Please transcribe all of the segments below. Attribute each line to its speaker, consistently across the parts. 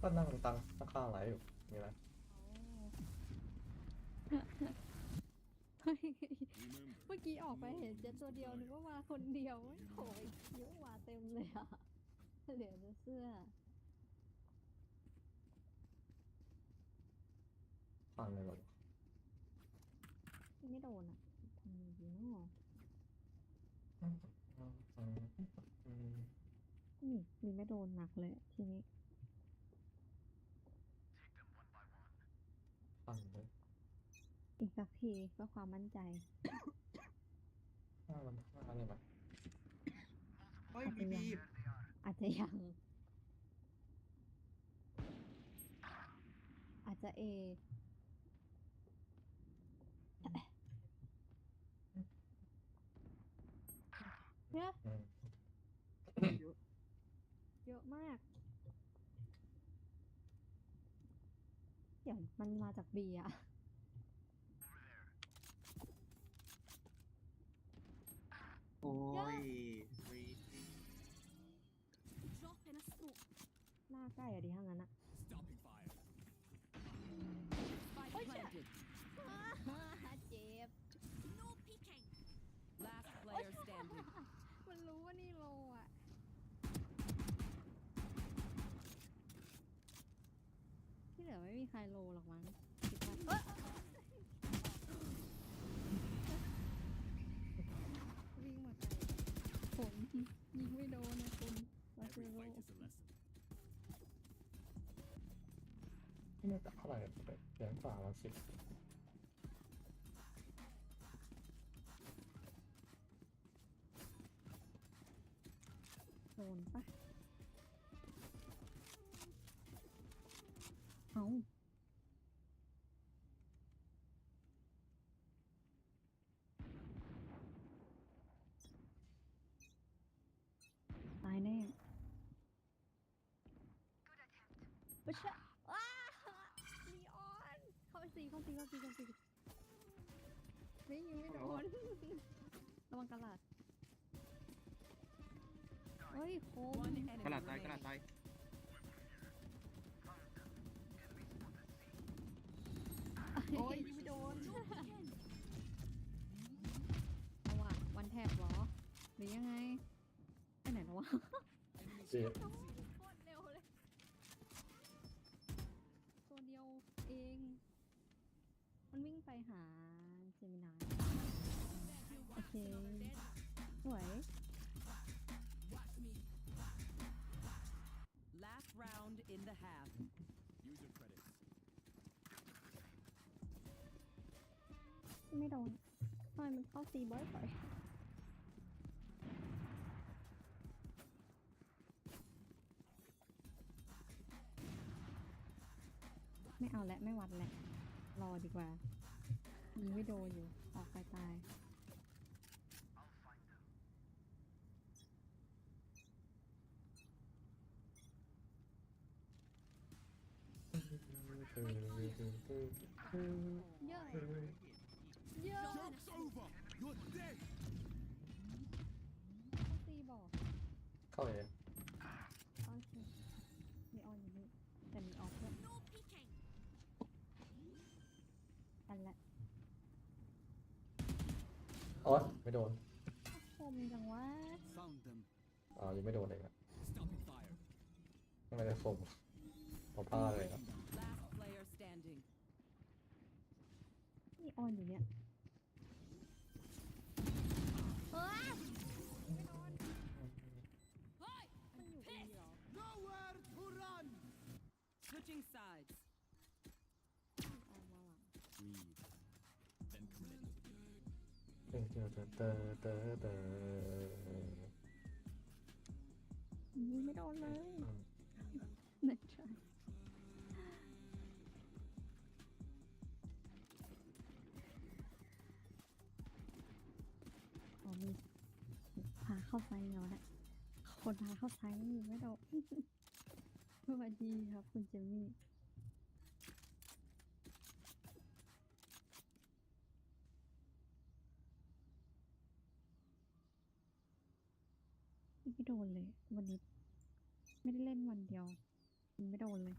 Speaker 1: ก็นั่งตั้งข้างๆไลฟ์อยู่มีไหม
Speaker 2: เฮ้ยเมื่อกี้ออกไปเห็นเจ็ดตัวเดียวนึกว่ามาคนเดียวโอ้ยเยอะมาเต็มเลยอะเหลือแต่เสื้อ
Speaker 1: ฟังเลยก่อน
Speaker 2: ไม่โดนอะทำไงดีเนาะ
Speaker 1: อืมอืมอืมอืม
Speaker 2: นี่มีไม่โดนหนักเลยทีนี้
Speaker 1: ฟังเลย
Speaker 2: อีกสักทีเพื่อความมั่นใจ
Speaker 1: ห้ามันห้าเลยไหม
Speaker 3: เฮ้ยบีบี
Speaker 2: อาจจะยัง อาจจะเอเยอะ
Speaker 1: อืม
Speaker 2: เยอะมาก เดี๋ยวมันมาจากบีอะ ใกล้อะดิถ้างั้นอะ
Speaker 4: Stopping fire.
Speaker 5: Spike planted.
Speaker 2: เจ็บ
Speaker 5: No peeking.
Speaker 4: Last player standing.
Speaker 2: มันรู้ว่านี่โลอะที่เหลือไม่มีใครโลหรอกมั้งคิดว่าวิ่งมาไกลผมยิงไม่โดนนะคุณมาเซ
Speaker 4: Every
Speaker 2: โล
Speaker 4: fight is a lesson.
Speaker 1: ที่นี่ตักเท่าไหร่เสียงฝ่ามาสิบ
Speaker 2: โดนปะเอาตายแน่ไม่ใช่ว้าลีออน เข้าไปสีเข้าสีเข้าสีเข้าสีไม่ยิงไม่โดน ระวังกระดาษเฮ้ยโคม
Speaker 4: One enemy
Speaker 3: กระดาษตายกระดาษ
Speaker 4: remaining.
Speaker 3: ตาย
Speaker 2: โอ้ยไม่โดน
Speaker 5: No peeking.
Speaker 2: เอาว่ะวันแทบเหรอ หรือยังไงไปไหนแล้ววะ
Speaker 1: เจ็บ
Speaker 2: โคตรเร็วเลย ตัวเดียวเอง มันวิ่งไป หาเจมินายโอเคสวย
Speaker 4: Last round in the half. Use your credits.
Speaker 2: ไม่โดนทำไมมันเข้าซีเบิร์ดไปไม่เอาและไม่วัดแหละ รอดีกว่ายิงไม่โดนอยู่ ออกไปตาย เยอะ เยอะ
Speaker 4: Joke's over. You're dead.
Speaker 2: เข้าซีบอก
Speaker 1: เข้าเลย
Speaker 2: โอเคมีออนอยู่นี่แต่มีออฟด้วย
Speaker 5: No peeking.
Speaker 2: กันละ
Speaker 1: โอ๊ยไม่โดน
Speaker 2: คมจังวะ
Speaker 4: Found them.
Speaker 1: อ่ายังไม่โดนเลยครับ
Speaker 4: Stopping fire.
Speaker 1: ไม่ได้คมผมพลาดเลยครับ
Speaker 4: Last player standing.
Speaker 2: มีออนอยู่เนี่ย ยิงไม่โดนเลย
Speaker 1: อืม
Speaker 2: เน็ตใช่อ๋อมีพาเข้าไซส์แล้วแหละคนพาเข้าไซส์ไม่โดนสวัสดีครับคุณเจมี่ ไม่โดนเลย วันนี้ ไม่ได้เล่นวันเดียวไม่โดนเลย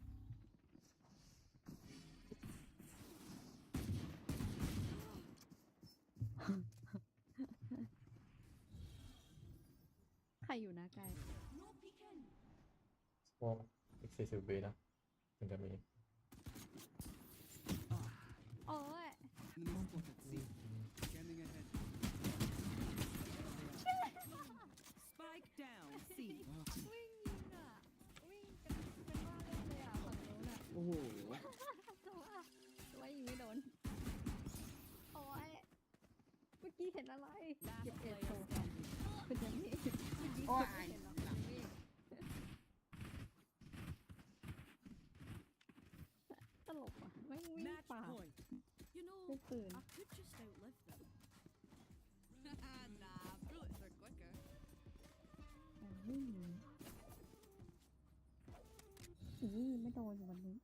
Speaker 2: ใครอยู่นะไกล
Speaker 5: No peeking.
Speaker 1: พวกอีกสี่สิบวินะถึงจะมี
Speaker 3: ห็
Speaker 2: นอะไรเก็บเอ็ดโชว์ค่ะ
Speaker 4: standing.
Speaker 2: คุณยังนี้
Speaker 3: โอ้ย
Speaker 2: เห็นหรอกนี่ตลกอะไม่วิ่งป่า
Speaker 4: point.
Speaker 5: You know,
Speaker 2: ด้วยปืน
Speaker 5: I could just outlive them. nah, bullets are quicker.
Speaker 2: แต่วิ่งหนีอีไม่โดนอยู่วันนี้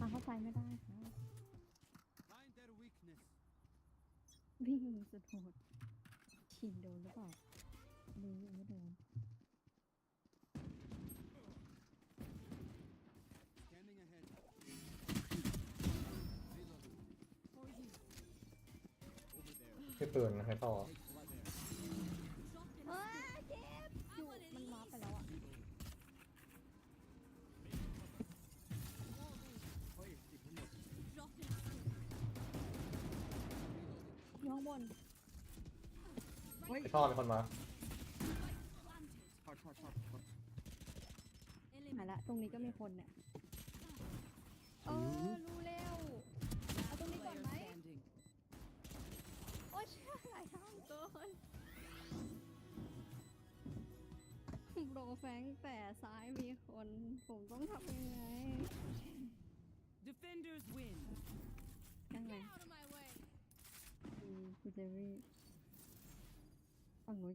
Speaker 2: มาเข้าใจ ไม่ได้ค่ะวิ่งสุดโหดฉีดโดนหรือเปล่าดูยังไม่โดน
Speaker 1: ให้
Speaker 2: เตือนนะ
Speaker 3: ให้
Speaker 5: ต่
Speaker 2: อ น
Speaker 3: เฮ้ย
Speaker 1: ไอ้ท่อมีคนมา
Speaker 5: planted.
Speaker 3: ช็อตช็อตช็อตช็อต
Speaker 2: หายละตรงนี้ก็มีคนเนี่ยเออรู้แล้วเอาตรงนี้ก่อนไหม
Speaker 4: Standing.
Speaker 2: โอ้ยเชื่อหลายทางเกินโปรแฟงแต่ซ้ายมีคน ผมต้องทำยังไง
Speaker 4: Defenders win.
Speaker 2: ยังไง vous avez... Ah non,